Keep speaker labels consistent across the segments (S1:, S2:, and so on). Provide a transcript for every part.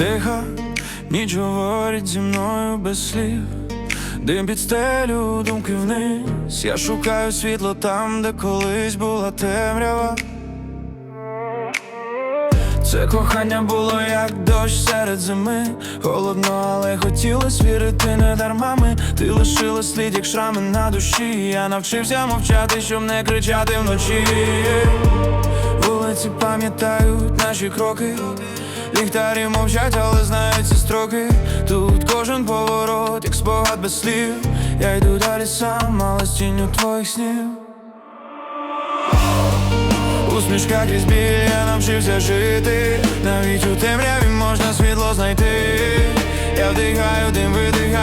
S1: Тиха, ніч говорить зі мною без слів. Дим під стелю, думки вниз. Я шукаю світло там, де колись була темрява. Це кохання було як дощ серед зими Холодно, але хотілось вірити не дарма Ти лишила слід, як шрами на душі Я навчився мовчати, щоб не кричати вночі Вулиці пам'ятають наші кроки Ліхтарі мовчать, але знають ці строки. Тут кожен поворот, як спогад без слів. Я йду далі сам, але з тінню твоїх снів. Усмішка крізь біль, я навчився жити. Навіть у темряві можна світло знайти. Я вдихаю дим, видихаю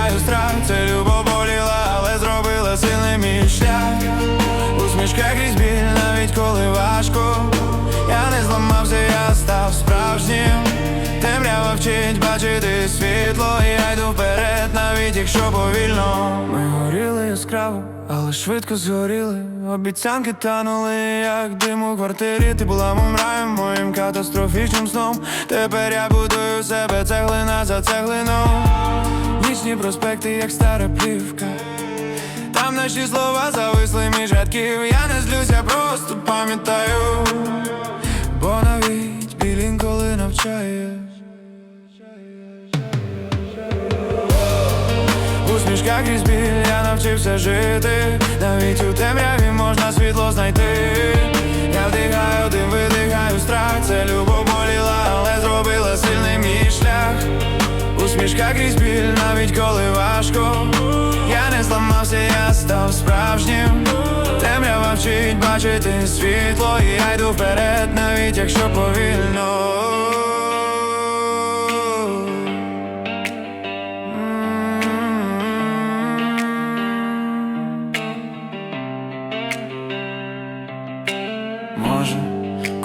S1: бачити світло І я йду вперед, навіть якщо повільно. Ми горіли яскраво, але швидко згоріли. Обіцянки танули, як дим у квартирі. Ти була моїм моїм катастрофічним сном. Тепер я будую себе цеглина за цеглином. Нічні проспекти, як стара плівка. Там наші слова зависли між рядків. Я не злюся, просто пам'ятаю Усмішка крізь біль, я навчився жити. Навіть у темряві можна світло знайти. Я вдихаю дим, видихаю страх. Це любов боліла, але зробила сильним мій шлях. Усмішка крізь біль, навіть коли важко. Я не зламався, я став справжнім. Темрява вчить бачити світло І я йду вперед, навіть якщо повільно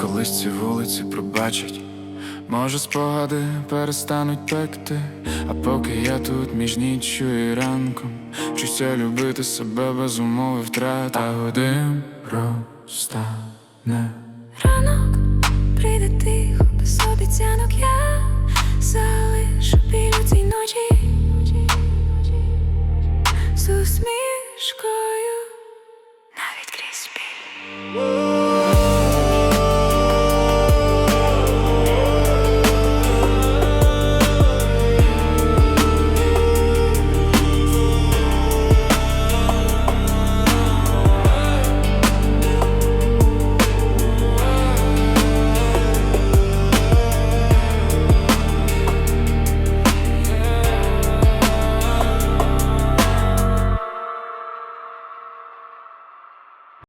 S1: колись ці вулиці пробачать, може, спогади перестануть пекти, а поки я тут між ніччю і ранком, вчуся любити себе без умови втрат, а годин розтане.